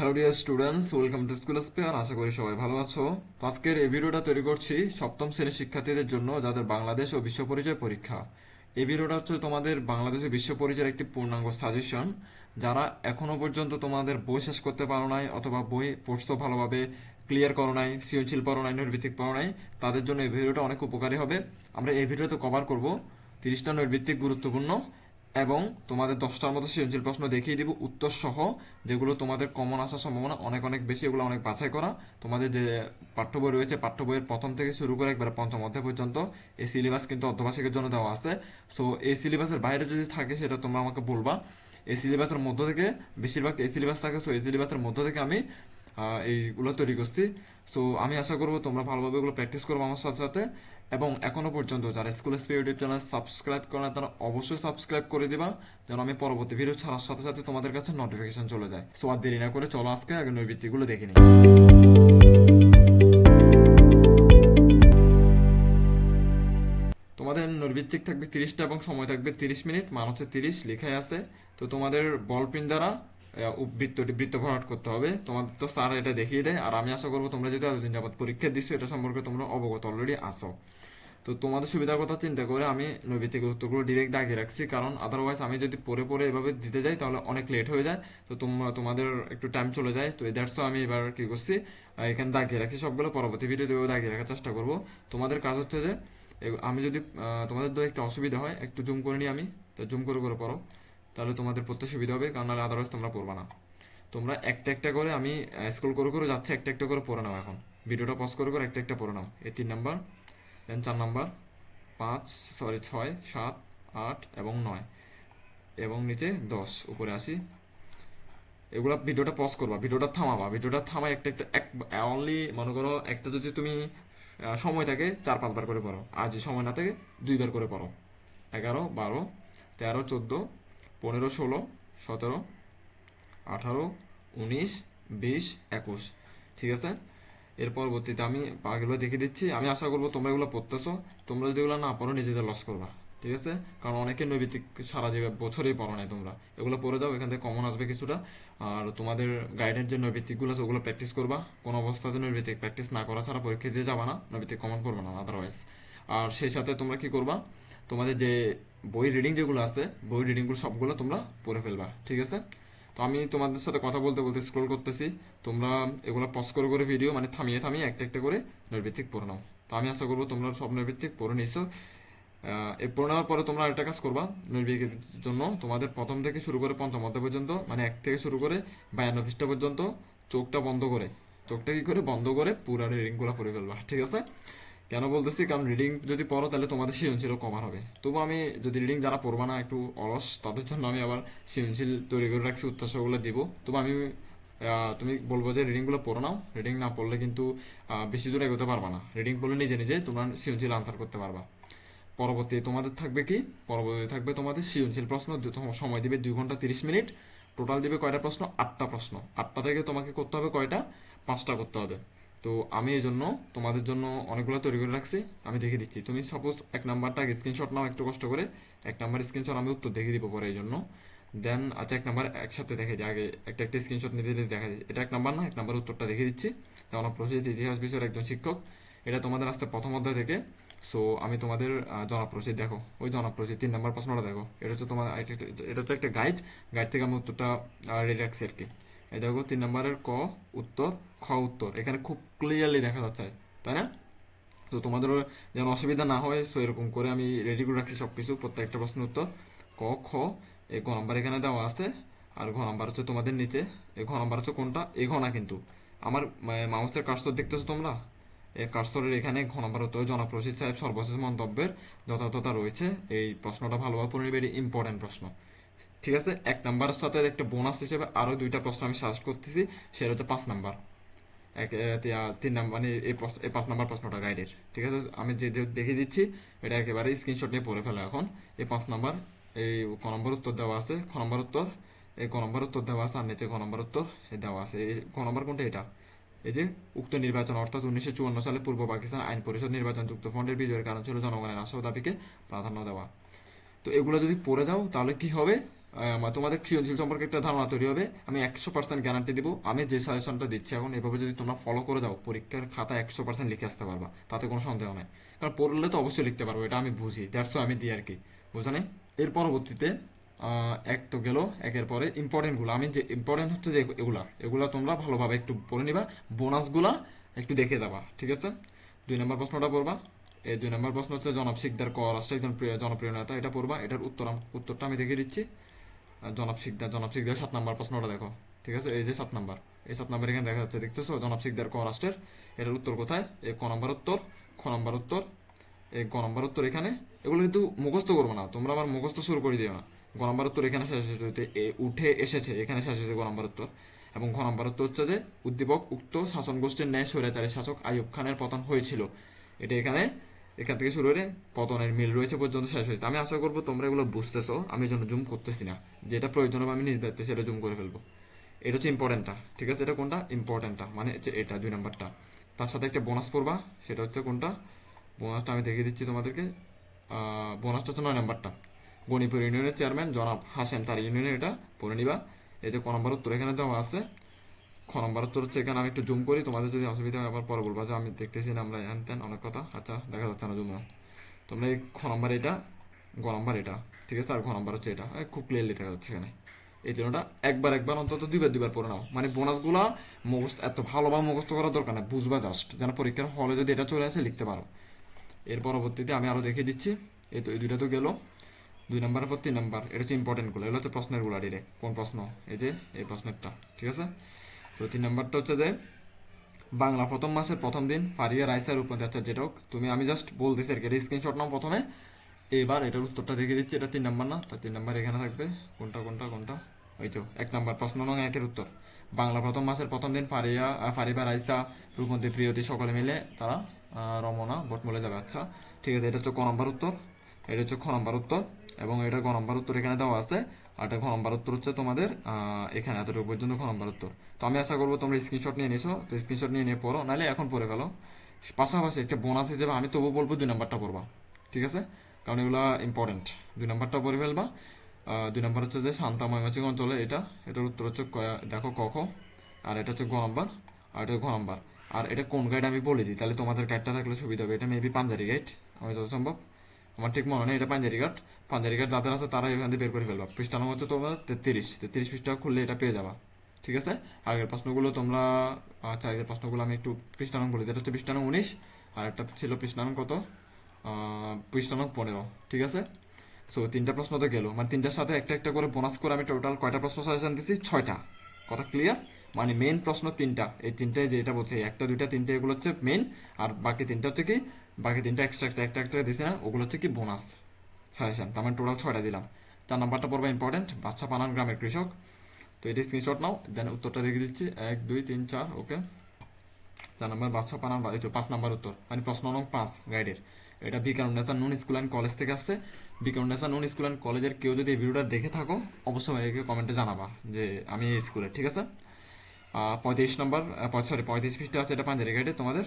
Hello dear students welcome to school spare আশা করি সবাই ভালো আছো। আজকের এই ভিডিওটা তৈরি করছি সপ্তম শ্রেণির শিক্ষার্থীদের জন্য যাদের বাংলাদেশ ও বিশ্ব পরিচয় পরীক্ষা। এই ভিডিওটা হচ্ছে তোমাদের বাংলাদেশ ও বিশ্ব পরিচয়ের একটি পূর্ণাঙ্গ সাজেশন যারা এখনও পর্যন্ত তোমাদের বই শেষ করতে পারো নাই অথবা বই পড়ছো ভালোভাবে ক্লিয়ার করো নাই, সৃজনশীল পড়ো নাই নৈর্ভিত্তিক পড়ো নাই, তাদের জন্য এই ভিডিওটা অনেক উপকারী হবে। আমরা এই ভিডিওতে কভার করব তিরিশটা নৈর্ভিত্তিক গুরুত্বপূর্ণ। এবং তোমাদের দশটার মতো সৃজনশীল প্রশ্ন দেখিয়ে দিব উত্তর সহ যেগুলো তোমাদের কমন আসার সম্ভাবনা অনেক অনেক বেশি, এগুলো অনেক বাছাই করা। তোমাদের যে পাঠ্য বই রয়েছে, পাঠ্য বইয়ের প্রথম থেকে শুরু করে একবার পঞ্চম অধ্যায় পর্যন্ত, এই সিলেবাস কিন্তু অর্ধবার্ষিকের জন্য দেওয়া আছে। সো এই সিলেবাসের বাইরে যদি থাকে, সেটা তোমরা আমাকে বলবা। এই সিলেবাসের মধ্য থেকে, বেশিরভাগ এই সিলেবাস থাকে সো এই সিলেবাসের মধ্য থেকে আমি এইগুলো তৈরি করছি। সো আমি আশা করব তোমরা ভালোভাবে এগুলো প্র্যাকটিস করব আমার সাথে সাথে। এবং এখনও পর্যন্ত যারা স্কুল স্পে ইউটিউব চ্যানেল সাবস্ক্রাইব করে না, তারা অবশ্যই সাবস্ক্রাইব করে দিবা, যেন আমি পরবর্তী ভিডিও ছাড়ার সাথে সাথে তোমাদের কাছে নোটিফিকেশন চলে যায়। সো আর দেরি না করে চলো আজকে আগে নৈবৃত্তিগুলো দেখে নিই। তোমাদের নৈর্ভিত্তিক থাকবে তিরিশটা এবং সময় থাকবে তিরিশ মিনিট, মান হচ্ছে তিরিশ, লেখাই আছে। তো তোমাদের বল প্রিন্ট দ্বারা বৃত্তটি বৃত্ত ভরাট করতে হবে। তোমাদের তো স্যার এটা দেখিয়ে দেয়। আর আমি আশা করব তোমরা যদি এতদিন যাবত পরীক্ষা দিচ্ছ এটা সম্পর্কে তোমরা অবগত অলরেডি আসো তো তোমাদের সুবিধার কথা চিন্তা করে আমি নৈবিত্তিক উত্তরগুলো ডিরেক্ট দাগিয়ে রাখছি। কারণ আদারওয়াইজ আমি যদি পরে পরে এভাবে দিতে যাই, তাহলে অনেক লেট হয়ে যায়। তো তোমরা, তোমাদের একটু টাইম চলে যায়। তো দ্যাটস আমি এবার কি করছি এখানে দাগিয়ে রাখছি সবগুলো। পরবর্তী ভিডিওতেও দাগিয়ে রাখার চেষ্টা করব। তোমাদের কাজ হচ্ছে যে আমি যদি তোমাদের তো একটু অসুবিধা হয়, একটু জুম করে নিই আমি। তো জুম করে করে পড়ো। তাহলে তোমাদের পড়তে সুবিধা হবে, কারণ নাহলে আদারওয়াইজ তোমরা পড়বা না। তোমরা একটা একটা করে আমি স্ক্রল করে করে যাচ্ছে, একটা একটা করে পড়ে নাও এখন। ভিডিওটা পজ করে করে, একটা একটা পড়ে নাও। এই তিন নাম্বার দেন চার নাম্বার পাঁচ সরি ছয়, সাত, আট এবং নয়। এবং নিচে দশ, উপরে আসি এগুলো ভিডিওটা পজ করবা, ভিডিওটা থামাবা। ভিডিওটা থামাই একটা একটা, এক অনলি মনে করো একটা যদি তুমি সময় থাকে, চার, পাঁচবার করে পড়ো। আর যদি সময় না থাকে, দুইবার করে পড়ো। এগারো, বারো, তেরো, চোদ্দ পনেরো, ষোলো, সতেরো, আঠারো, উনিশ, বিশ, একুশ। ঠিক আছে? এর পরবর্তীতে আমি বাকিগুলো দেখে দিচ্ছি। আমি আশা করব তোমরা এগুলো পড়তেছো। তোমরা যদি এগুলো না পড়ো, নিজেদের লস করবা। ঠিক আছে? কারণ অনেকে নৈবিত্তিক সারা যে বছরেই পড়ো নাই তোমরা। এগুলো পড়ে যাও, এখান থেকে কমন আসবে কিছুটা। আর তোমাদের গাইডের যে নৈবিত্তিকগুলো আছে, ওগুলো প্র্যাকটিস করবা। কোনো অবস্থাতে নৈবিত্তিক প্র্যাকটিস না করা ছাড়া পরীক্ষা দিয়ে যাবা না। নৈবিত্তিক কমন করবে না আদারওয়াইজ আর সেই সাথে তোমরা কি করবা? তোমাদের যে বই রিডিং যেগুলো আছে, বই রিডিংগুলো সবগুলো তোমরা পড়ে ফেলবা, ঠিক আছে? তো আমি তোমাদের সাথে কথা বলতে বলতে স্ক্রল করতেছি, তোমরা এগুলো পজ করে করে ভিডিও মানে থামিয়ে থামিয়ে একটা একটা করে নৈর্ভিত্তিক পড়ে নাও। তো আমি আশা করব তোমরা সব নৈর্ভিত্তিক পড়ে নিছো। এই পড়ে নেওয়ার পরে তোমরা আরেকটা কাজ করবা নৈর্ভিকের জন্য তোমাদের প্রথম থেকে শুরু করে পঞ্চম অধ্যায় পর্যন্ত মানে এক থেকে শুরু করে বায়ান্ন পৃষ্ঠা পর্যন্ত চোখটা বন্ধ করে, চোখটা কি করে বন্ধ করে পুরো রিডিংগুলো পড়ে ফেলবা, ঠিক আছে? কেন বলতেছি? কারণ রিডিং যদি পড়ো, তাহলে তোমাদের সৃজনশীলও কভার হবে। তবু আমি যদি রিডিং যারা পড়বা না, একটু অলস, তাদের জন্য আমি আবার সৃজনশীল তৈরি করে রাখছি উত্তরসগুলো দিব। তবু আমি তুমি বলব যে রিডিংগুলো পড়ো নাও। রিডিং না পড়লে কিন্তু বেশি দূর এগোতে পারবা না। রিডিং পড়লে নিজে নিজে তোমরা সৃজনশীল আনসার করতে পারবা। পরবর্তী, তোমাদের থাকবে কি? পরবর্তী থাকবে তোমাদের সৃজনশীল প্রশ্ন। সময় দিবে দুই ঘণ্টা তিরিশ মিনিট। টোটাল দিবে কয়টা প্রশ্ন? আটটা প্রশ্ন। আটটা থেকে তোমাকে করতে হবে কয়টা? পাঁচটা করতে হবে। তো আমি এই জন্য তোমাদের জন্য অনেকগুলো তৈরি করে রাখছি, আমি দেখে দিচ্ছি। তুমি সাপোজ এক নাম্বারটা স্ক্রিনশট নাও একটু কষ্ট করে, এক নাম্বার স্ক্রিনশট আমি উত্তর দেখে দিব পরে এই জন্য। দেন আচ্ছা এক নাম্বার একসাথে দেখে দিই আগে একটা একটা স্ক্রিনশট নিতে নিতে দেখা যায়। এটা এক নাম্বার না, এক নাম্বার উত্তরটা দেখে দিচ্ছি। যেমন প্রসিদ্ধ ইতিহাস বিষয়ের একজন শিক্ষক, এটা তোমাদের আসতে প্রথম অধ্যায় থেকে। সো আমি তোমাদের জনপ্রসিদ্ধ, দেখো, ওই জনপ্রসিদ্ধ, তিন নাম্বার প্রশ্নটা দেখো। এটা হচ্ছে তোমার, এটা হচ্ছে একটা গাইড গাইড থেকে আমি উত্তরটা রেডি রাখছি আর কি। এই দেখো তিন নম্বরের ক, উত্তর, খ, উত্তর। এখানে খুব ক্লিয়ারলি দেখা যাচ্ছে, তাই না? তো তোমাদেরও যেন অসুবিধা না হয় সো এরকম করে আমি রেডি করে রাখছি সব কিছু প্রত্যেকটা প্রশ্নের উত্তর। ক, খ এই ঘ নাম্বার এখানে দেওয়া আছে, আর ঘ নাম্বার হচ্ছে তোমাদের নিচে। এই ঘ নাম্বার হচ্ছে কোনটা? এই ঘ না কিন্তু। আমার মাউসের কার্সর দেখতেছো তোমরা? এই কার্সরের এখানে ঘ নাম্বার হতো জনপ্রসিদ্ধ সাহেব সর্বশেষ মন্তব্যের যথাযথতা রয়েছে। এই প্রশ্নটা ভালোভাবে পড়ে এটি ইম্পর্টেন্ট প্রশ্ন। ঠিক আছে? এক নাম্বারের সাথে একটা বোনাস হিসেবে আরও দুইটা প্রশ্ন আমি সাজেস্ট করতেছি, সেটা হচ্ছে পাঁচ নাম্বার। এক তিন নাম্বার মানে এই এই পাঁচ নাম্বার প্রশ্নটা গাইডের ঠিক আছে? আমি যে দেখিয়ে দিচ্ছি, এটা একেবারে স্ক্রিনশট নিয়ে পড়ে ফেলো এখন। এই পাঁচ নাম্বার, এই ক নম্বর উত্তর দেওয়া আছে, খ নম্বর উত্তর, এই ক নম্বর উত্তর দেওয়া আছে, আর নিচে ক নম্বর উত্তর দেওয়া আছে। এই ক নম্বর কোনটা এটা? এই যে, উক্ত নির্বাচন, অর্থাৎ উনিশশো চুয়ান্ন সালে পূর্ব পাকিস্তান আইন পরিষদ নির্বাচন যুক্ত ফন্ডের বিজয়ের কারণ ছিল জনগণের আশা দাবিকে প্রাধান্য দেওয়া। তো এগুলো যদি পড়ে যাও, তাহলে কি হবে? তোমাদের সৃজনশীল সম্পর্কে একটা ধারণা তৈরি হবে। আমি একশো পার্সেন্ট গ্যারান্টি দিব। আমি যে সাজেশনটা দিচ্ছি এখন, এভাবে যদি তোমরা ফলো করে যাও, পরীক্ষার খাতা একশো পার্সেন্ট লিখে আসতে পারবা। তাতে কোনো সন্দেহ নাই। কারণ পড়লে তো অবশ্যই লিখতে পারব, এটা আমি বুঝি। দ্যাটস আমি দিই আর কি। বুঝো নাই? এর পরবর্তীতে এক তো গেল, একের পরে ইম্পর্টেন্টগুলো আমি যে ইম্পর্টেন্ট হচ্ছে যে এগুলা। এগুলা তোমরা ভালোভাবে একটু পড়ে নিবা। বোনাসগুলা একটু দেখে যাবা। ঠিক আছে? দুই নম্বর প্রশ্নটা পড়বা। এই দুই নম্বর প্রশ্ন হচ্ছে জনাব শিকদার ক রাষ্ট্র একজন জনপ্রিয় নেতা। এটা পড়বা। এটার উত্তর উত্তরটা আমি দেখে দিচ্ছি। জনাব শিকদার জনাব শিকদার সাত নম্বর প্রশ্নটা দেখো, ঠিক আছে? এই যে সাত নম্বর, এই সাত নম্বর এখানে দেখা যাচ্ছে, দেখতেছো? জনাব শিকদার ক রাষ্ট্রের? এটার উত্তর কোথায়? এই ক নম্বর উত্তর, খ নম্বর উত্তর, এই গ নম্বর উত্তর এখানে। এগুলো কিন্তু মুখস্থ করব না, তোমরা আবার মুখস্থ শুরু করে দিও না। গ নম্বর উত্তর এখানে শেষ হয়েছে উঠে এসেছে, এখানে শেষ হয়েছে গ নম্বর উত্তর। এবং ঘ নম্বর উত্তর হচ্ছে যে, উদ্দীপক উক্ত শাসন গোষ্ঠীর ন্যায় স্বৈরাচারী শাসক আইয়ুব খানের পতন হয়েছিল। এটা এখানে এখান থেকে শুরু করে পতনের মিল রয়েছে পর্যন্ত শেষ হয়েছে। আমি আশা করব তোমরা এগুলো বুঝতেছো, আমি জন্য জুম করতেছি না। যেটা প্রয়োজন হবে আমি নিজ দায়িত্বে সেটা জুম করে ফেলব। এটা হচ্ছে ইম্পর্টেন্টটা ঠিক আছে? এটা কোনটা? ইম্পর্টেন্টটা মানে হচ্ছে এটা, দুই নাম্বারটা। তার সাথে একটা বোনাস পড়বা, সেটা হচ্ছে কোনটা? বোনাসটা আমি দেখিয়ে দিচ্ছি তোমাদেরকে। বোনাসটা হচ্ছে নয় নাম্বারটা। গণিপুর ইউনিয়নের চেয়ারম্যান জনাব হাসেন, তার ইউনিয়নের এটা পড়ে নিবা। এই যে ক নম্বর উত্তর এখানে দেওয়া আছে। খ নম্বর উত্তর হচ্ছে এখানে আমি একটু জুম করি, তোমাদের যদি অসুবিধা হয় আবার পরে বলবা যে আমি দেখতেছি না, আমরা হ্যান ত্যান অনেক কথা। আচ্ছা দেখা যাচ্ছে না জুম তোমরা এই খ নম্বর এটা, গ নম্বর এটা, ঠিক আছে? আর ঘ নম্বর হচ্ছে এটা। খুব ক্লিয়ারলি দেখা যাচ্ছে এখানে। এই তিনটা একবার একবার অন্তত দুইবার দুইবার পড়ে নাও। মানে বোনাসগুলা মুখস্থ, এত ভালোভাবে মুখস্থ করার দরকার নেই, বুঝবা জাস্ট যেন পরীক্ষার হলে যদি এটা চলে আসে, লিখতে পারো। এর পরবর্তীতে আমি আরও দেখিয়ে দিচ্ছি। এই তো এই দুইটা তো গেল। দুই নম্বরের পর তিন নম্বর, এটা হচ্ছে ইম্পর্টেন্টগুলো এগুলো হচ্ছে প্রশ্নেরগুলা ডিরেক্ট কোন প্রশ্ন? এই যে, এই প্রশ্নেরটা, ঠিক আছে? তো তিন নম্বরটা হচ্ছে যে, বাংলা প্রথম মাসের প্রথম দিন ফারিয়া রাইসার উপরে আচ্ছা যেটা হোক, তুমি আমি জাস্ট বলতেছি আর কি স্ক্রিনশট নাও প্রথমে। এবার এটার উত্তরটা দেখে দিচ্ছি, এটা তিন নম্বর না? তা তিন নম্বর এখানে থাকবে। কোনটা কোনটা কোনটা? ওই তো, এক নম্বর প্রশ্ন নং একের উত্তর। বাংলা প্রথম মাসের প্রথম দিন ফারিয়া ফারিবা, রাইসা রূপমন্ত্রী প্রিয়তি সকলে মিলে তারা রমনা, বটমলে যাবে। আচ্ছা ঠিক আছে, এটা হচ্ছে ক নম্বর উত্তর। এটা হচ্ছে খ নম্বর উত্তর এবং এটা গ নম্বর উত্তর এখানে দেওয়া আছে। এটা ঘ নম্বর উত্তর হচ্ছে তোমাদের এখানে এতটুকু পর্যন্ত ঘ নম্বর উত্তর তো আমি আশা করব তোমরা স্ক্রিনশট নিয়ে নিছো, তো স্ক্রিনশট নিয়ে নিয়ে পড়ো, নাহলে এখন পড়ে ফেলো। পাশাপাশি একটা বোনাস হিসেবে আমি তবু বলব দুই নাম্বারটা পড়বা, ঠিক আছে? কারণ এগুলো ইম্পর্টেন্ট দুই নাম্বারটা পড়ে ফেলবা। দুই নাম্বার হচ্ছে যে শান্তা ময়মাচিং অঞ্চলে এটা, এটার উত্তর হচ্ছে দেখো ক, খ, আর এটা হচ্ছে গ নম্বর আর এটা ঘ নম্বর আর এটা কোন গাইড আমি বলে দিই, তাহলে তোমাদের গাইডটা থাকলে সুবিধা হবে। এটা মেবি পাঞ্জারি গাইড আমি যত সম্ভব আমার ঠিক মনে নেই, এটা পাঞ্জারি ঘাট পাঞ্জারি ঘাট যাদের আছে তারা এখান থেকে বের করে ফেলবা। পৃষ্ঠা নম্বর হচ্ছে তোমার তেত্রিশ তেত্রিশ পৃষ্ঠা খুললে এটা পেয়ে যাবা। ঠিক আছে? আগের প্রশ্নগুলো তোমরা আচ্ছা আগের প্রশ্নগুলো আমি একটু পৃষ্ঠা বলি। এটা হচ্ছে পৃষ্ঠা নম্বর উনিশ, আর একটা ছিল পৃষ্ঠা নম্বর কত? পৃষ্ঠা নম্বর পনেরো। ঠিক আছে? সো তিনটা প্রশ্ন তো গেল। মানে তিনটার সাথে একটা একটা করে বোনাস করে আমি টোটাল কয়টা প্রশ্ন সাজেশন দিচ্ছি ছয়টা। কথা ক্লিয়ার মানে মেন প্রশ্ন তিনটা। এই তিনটায় যেটা বলছে, একটা, দুইটা, তিনটা, এগুলো হচ্ছে মেন আর বাকি তিনটা হচ্ছে কি? বাকি তিনটা এক্সট্রা একটা একটা দিছি না ওগুলো হচ্ছে কি বোনাস সাজেশন তার মানে টোটাল ছয়টা দিলাম। চার নাম্বারটা পড়বে ইম্পর্টেন্ট বাচ্চা পানান গ্রামের কৃষক। তো এটি স্ক্রিনশট নাও দেন উত্তরটা দেখে দিচ্ছি। এক, দুই, তিন, চার ওকে চার নম্বর বাচ্চা পানান এই তো পাঁচ নাম্বার উত্তর। মানে প্রশ্ন নং পাঁচ গাইডের এটা বিকারুন্নেসা নুন স্কুল অ্যান্ড কলেজ থেকে আসছে। বিকারুন্নেসা নুন স্কুল অ্যান্ড কলেজের কেউ যদি এই ভিডিওটা দেখে থাকো, অবশ্যই আমাকে কমেন্টে জানাবা যে আমি এই স্কুলের ঠিক আছে? পঁয়ত্রিশ নম্বর সরি পঁয়ত্রিশ পৃষ্ঠে আছে, এটা পাঞ্জারি গাইডে তোমাদের।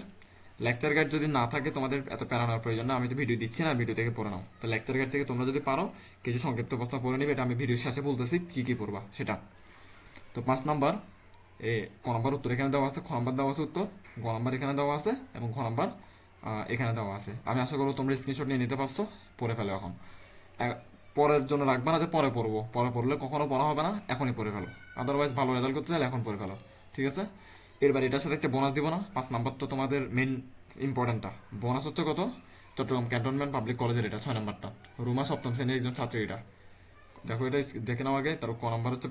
লেকচার গাইড যদি না থাকে, তোমাদের এত প্যারানোর প্রয়োজন না। আমি তো ভিডিও দিচ্ছি না ভিডিও থেকে পড়ে নাও। তো লেকচার গাইড থেকে তোমরা যদি পারো, কিছু সংক্ষিপ্ত প্রশ্ন পড়ে নিবে, এটা আমি ভিডিওর শেষে বলতেছি, কি কি পড়বা, সেটা। তো পাঁচ নাম্বার, এ, ক নম্বর উত্তর এখানে দেওয়া আছে, খ নম্বর দেওয়া আছে উত্তর, গ নম্বর এখানে দেওয়া আছে, এবং খ নম্বর এখানে দেওয়া আছে। আমি আশা করব তোমরা স্ক্রিনশট নিয়ে নিতে পারছ, পড়ে ফেলো এখন। পরের জন্য রাখবে না যে পরে পড়ব। পরে পড়লে কখনো পড়া হবে না, এখনই পড়ে ফেলো। আদারওয়াইজ ভালো রেজাল্ট করতে চাইলে এখন পড়ে ফেলো। ঠিক আছে? এরবার এটার সাথে একটা বোনাস দিব না। পাঁচ নাম্বার তো তোমাদের মেন ইম্পর্টেন্টটা বোনাস হচ্ছে কত? চট্টগ্রাম ক্যান্টনমেন্ট পাবলিক কলেজের এটা, ছয় নাম্বারটা রুমা সপ্তম শ্রেণির একজন ছাত্রী এটা। দেখো এটা দেখে নাও আগে। তার ক নম্বর হচ্ছে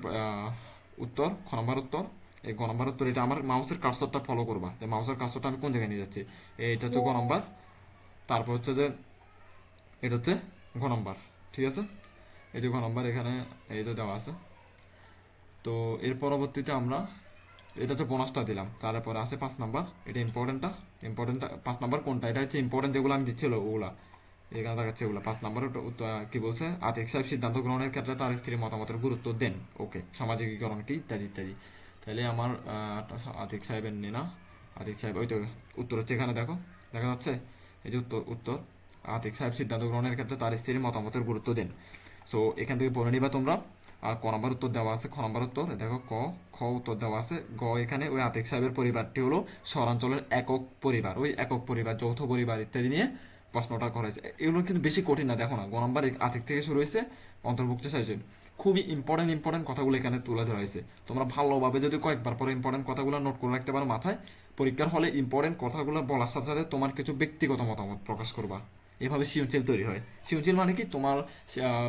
উত্তর, খ নম্বর উত্তর। এই গ নম্বর উত্তর, এটা আমার মাউসের কার্সরটা ফলো করবা। যে মাউসের কার্সরটা আমি কোন জায়গায় নিয়ে যাচ্ছি? এইটা হচ্ছে গ নম্বর তারপর হচ্ছে যে, এটা হচ্ছে ঘ নম্বর ঠিক আছে? এই যে ঘ নম্বর এখানে, এই যে দেওয়া আছে। তো এর পরবর্তীতে আমরা এটা হচ্ছে বোনাসটা দিলাম। তারপরে আছে পাঁচ নাম্বার এটা ইম্পর্টেন্টটা ইম্পর্টেন্টটা পাঁচ নাম্বার কোনটা? এটা হচ্ছে ইম্পর্টেন্ট যেগুলো আমি দিচ্ছিল ওগুলা। এখানে দেখাচ্ছে ওগুলা। পাঁচ নাম্বার কি বলছে? আতিক সাহেব সিদ্ধান্ত গ্রহণের ক্ষেত্রে তার স্ত্রীর মতামতের গুরুত্ব দেন। ওকে সামাজিকীকরণ কি? ইত্যাদি ইত্যাদি। তাহলে আমার আতিক সাহেবের নেই না আতিক সাহেব, ওই তো উত্তর হচ্ছে এখানে, দেখো। দেখা যাচ্ছে? এই যে উত্তর উত্তর। আতিক সাহেব সিদ্ধান্ত গ্রহণের ক্ষেত্রে তার স্ত্রীর মতামতের গুরুত্ব দেন। সো এখান থেকে পড়ে নিবা তোমরা। আর ক নম্বর উত্তর দেওয়া আছে, খ নম্বর উত্তর দেখো ক, খ উত্তর দেওয়া আছে, গ এখানে ওই আতিক সাহেবের পরিবারটি হলো শহরাঞ্চলের একক পরিবার, ওই একক পরিবার, যৌথ পরিবার ইত্যাদি নিয়ে প্রশ্নটা করা হয়েছে। এগুলো কিন্তু বেশি কঠিন না, দেখো না, গ নম্বর আতিক থেকে শুরু হয়েছে অন্তর্ভুক্ত সাইজে খুবই ইম্পর্টেন্ট ইম্পর্টেন্ট কথাগুলো এখানে তুলে ধরা হয়েছে। তোমরা ভালোভাবে যদি কয়েকবার পরে ইম্পর্টেন্ট কথাগুলো নোট করে রাখতে পারো মাথায়, পরীক্ষার হলে ইম্পর্টেন্ট কথাগুলো বলার সাথে সাথে তোমার কিছু ব্যক্তিগত মতামত প্রকাশ করবা। এভাবে সৃজনশীল তৈরি হয়। সৃজনশীল মানে কি? তোমার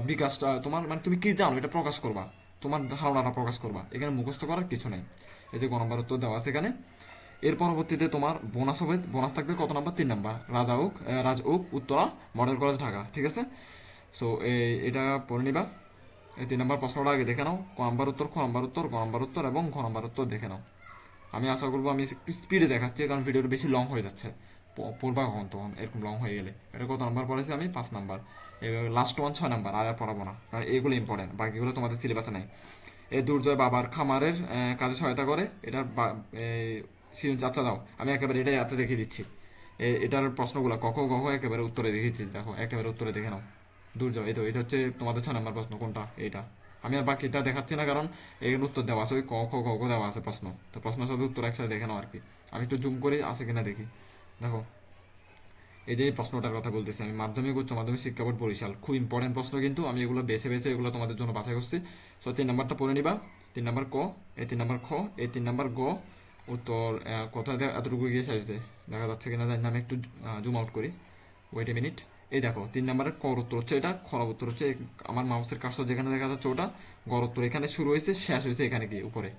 বিকাশটা, তোমার মানে তুমি কি জানো, এটা প্রকাশ করবা। তোমার ধারণাটা প্রকাশ করবা। এখানে মুখস্থ করার কিছু নেই। এই যে গ নম্বর উত্তর দেওয়া আছে এখানে। এর পরবর্তীতে তোমার বোনাস হবে, বোনাস থাকবে কত নাম্বার? তিন number. Rajuk Rajuk Uttara, model college, Dhaka, ঠিক আছে? সো এটা পড়ে নিবা। এই তিন নাম্বার প্রশ্নটা আগে দেখে নাও। ক নম্বর উত্তর, খ নম্বর উত্তর, গ নম্বর উত্তর এবং ঘ নম্বর উত্তর দেখে নাও। আমি আশা করব আমি একটু স্পিডে দেখাচ্ছি, কারণ ভিডিওটা বেশি লং হয়ে যাচ্ছে। প- পড়বা কখন তখন এরকম লং হয়ে গেলে। এটা কত নাম্বার পড়েছি আমি? পাঁচ নাম্বার লাস্ট ওয়ান ছয় নাম্বার আর পড়াবো না। কারণ এগুলো ইম্পর্টেন্ট বাকিগুলো তোমাদের সিলেবাসে নাই। এই দুর্জয় বাবার খামারের কাজে সহায়তা করে। এটার সিজন চাচ্চা দাও, আমি একেবারে এটাই হাতে দেখিয়ে দিচ্ছি। এটার প্রশ্নগুলো কখ গহ একেবারে উত্তরে দেখিয়েছি। দেখো, একেবারে উত্তরে দেখে নাও। দুর্জয়, এই তো, এটা হচ্ছে তোমাদের ছয় নাম্বার প্রশ্ন, কোনটা? এইটা। আমি আর বাকিটা দেখাচ্ছি না, কারণ এখানে উত্তর দেওয়া আছে। ওই ক, খ ঘ দেওয়া আছে প্রশ্ন। তো প্রশ্নের সাথে উত্তর একসাথে দেখে নাও আর কি। আমি একটু জুম করে, আছে কিনা দেখি। দেখো, এই যে এই প্রশ্নটার কথা বলতেছি আমি, মাধ্যমিক উচ্চ মাধ্যমিক শিক্ষা বোর্ড বরিশাল। খুব ইম্পর্টেন্ট প্রশ্ন কিন্তু, আমি এগুলো বেছে বেছে এগুলো তোমাদের জন্য বাছাই করছি। সো তিন নাম্বারটা পড়ে নিবা। তিন নাম্বার ক, এই তিন নাম্বার খ, এই তিন নাম্বার গ, উত্তর কোথায় এতটুকু গিয়ে চাইছে দেখা যাচ্ছে কিনা জানি আমি একটু জুম আউট করি। ওয়েট এ মিনিট এই দেখো, তিন নম্বরের কর উত্তর হচ্ছে এটা, খরাব উত্তর হচ্ছে আমার মাউসের কাজটা যেখানে দেখা যাচ্ছে ওটা, গড় উত্তর এখানে শুরু হয়েছে, শেষ হয়েছে এখানে গিয়ে উপরে।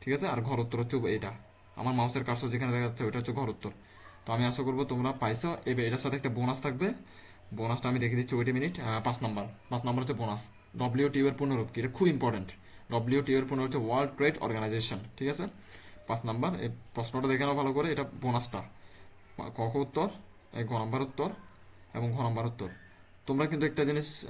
ঠিক আছে? আর ঘর উত্তর হচ্ছে এটা আমার মাউসের কাজটা যেখানে দেখা যাচ্ছে ওটা হচ্ছে ঘর উত্তর। তো আমি আশা করব তোমরা পাইছো। এবার এটার সাথে একটা বোনাস থাকবে। বোনাসটা আমি দেখে দিচ্ছি ওয়েট মিনিট পাঁচ নম্বর পাঁচ নম্বর হচ্ছে বোনাস ডব্লিউ টিউ এর পূর্ণরূপ কি এটা খুব ইম্পর্টেন্ট ডব্লিউ টিউ এর পূর্ণরূপ হচ্ছে ওয়ার্ল্ড ট্রেড অর্গানাইজেশন ঠিক আছে? পাঁচ নাম্বার এই প্রশ্নটা দেখে নাও ভালো করে, এটা বোনাসটা ক উত্তর, এই ঘ নম্বর উত্তর, এবং ঘ নম্বর উত্তর। তোমরা কিন্তু একটা জিনিস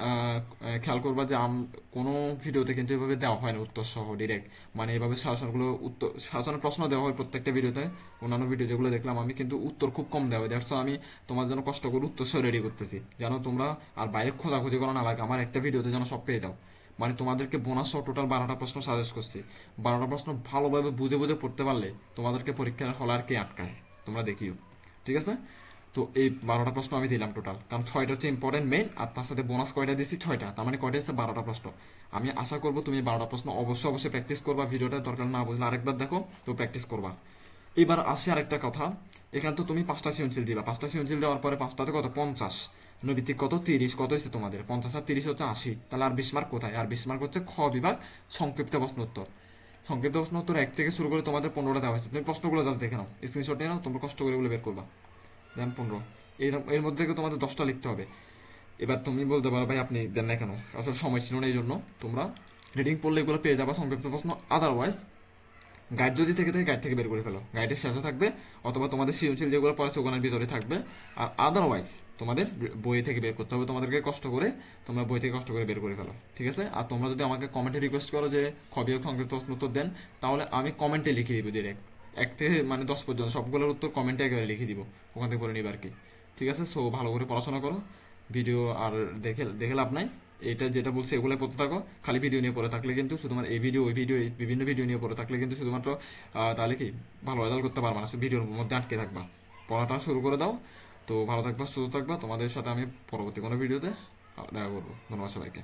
খেয়াল করবা যে আম- কোনো ভিডিওতে কিন্তু এভাবে দেওয়া হয় না উত্তর সহ ডিরেক্ট মানে এভাবে শাসনগুলো উত্তর, শাসনের প্রশ্ন দেওয়া হয় প্রত্যেকটা ভিডিওতে, অন্যান্য ভিডিও যেগুলো দেখলাম, আমি কিন্তু উত্তর খুব কম দেওয়া হয়। দ্যাটস আমি তোমার জন্য কষ্ট করে উত্তর সহ রেডি করতেছি। যেন তোমরা আর বাইরে খোঁজাখুঁজি করা না লাগে আমার একটা ভিডিওতে যেন সব পেয়ে যাও। মানে তোমাদেরকে বোনাস সহ টোটাল বারোটা প্রশ্ন সাজেস্ট করছি। বারোটা প্রশ্ন ভালোভাবে বুঝে বুঝে পড়তে পারলে তোমাদেরকে পরীক্ষার হলে আর কে আটকায়? তোমরা দেখিও। ঠিক আছে? তো এই বারোটা প্রশ্ন আমি দিলাম টোটাল কারণ ছয়টা হচ্ছে ইম্পর্টেন্ট মেইন আর তার সাথে বোনাস কয়টা দিচ্ছি ছয়টা। তার মানে কয়টা হচ্ছে? বারোটা প্রশ্ন। আমি আশা করব তুমি বারোটা প্রশ্ন অবশ্যই অবশ্যই প্র্যাকটিস করবা, ভিডিওটা দরকার না বুঝলে আরেকবার দেখো, তো প্র্যাকটিস করবা। এবার আসি আরেকটা কথা। এখানে তো তুমি পাঁচটা সৃজনশীল দিবা। পাঁচটা সৃজনশীল দেওয়ার পরে পাঁচটাতে কত? পঞ্চাশ। নৈবিত্তিক কত? তিরিশ। কত হচ্ছে তোমাদের? পঞ্চাশ আর তিরিশ হচ্ছে আশি। তাহলে আর বিশ মার্ক কোথায়? আর বিশ মার্ক হচ্ছে খ বিভাগ সংক্ষিপ্ত প্রশ্ন উত্তর। সংক্ষিপ্ত প্রশ্ন উত্তর এক থেকে শুরু করে তোমাদের পনেরোটা দেওয়া হয়েছে। তুমি প্রশ্নগুলো জাস্ট দেখে নাও। স্ক্রিনশট নিয়ে নাও, তোমরা কষ্ট করে এগুলো বের করবা। দেন পনেরো। এর এর মধ্যে থেকে তোমাদের দশটা লিখতে হবে। এবার তুমি বলতে পারো, ভাই, আপনি দেন না কেন? আসলে সময় ছিল না এই জন্য তোমরা রিডিং পড়লে এগুলো পেয়ে যাবা সংক্ষিপ্ত প্রশ্ন। আদারওয়াইজ গাইড যদি থেকে থাকে গাইড থেকে বের করে ফেলো। গাইডের শেষে থাকবে অথবা তোমাদের সৃজনশীল যেগুলো পড়াচ্ছে ওখানের ভিতরে থাকবে। আর আদারওয়াইজ তোমাদের বই থেকে বের করতে হবে। তোমাদেরকে কষ্ট করে, তোমরা বই থেকে কষ্ট করে বের করে ফেলো। ঠিক আছে? আর তোমরা যদি আমাকে কমেন্টে রিকোয়েস্ট করো যে খবি সংক্ষিপ্ত প্রশ্ন উত্তর দেন, তাহলে আমি কমেন্টে লিখে দিব ডিরেক্ট এক থেকে মানে দশ পর্যন্ত, সবগুলোর উত্তর কমেন্টে একেবারে লিখে দিব, ওখান থেকে করে নিবে আর কি। ঠিক আছে? সো ভালো করে পড়াশোনা করো। ভিডিও আর দেখে দেখে লাভ নাই। এটা যেটা বলছে এগুলো পড়তে থাকো। খালি ভিডিও নিয়ে পড়ে থাকলে কিন্তু শুধুমাত্র এই ভিডিও ওই ভিডিও বিভিন্ন ভিডিও নিয়ে পড়ে থাকলে কিন্তু শুধুমাত্র তাহলে কি? ভালো রেজাল্ট করতে পারবা না। ভিডিওর মধ্যে আটকে থাকবা। পড়াটা শুরু করে দাও। তো, ভালো থাকবা, সুস্থ থাকবা। তোমাদের সাথে আমি পরবর্তী কোনো ভিডিওতে দেখা করব। ধন্যবাদ সবাইকে।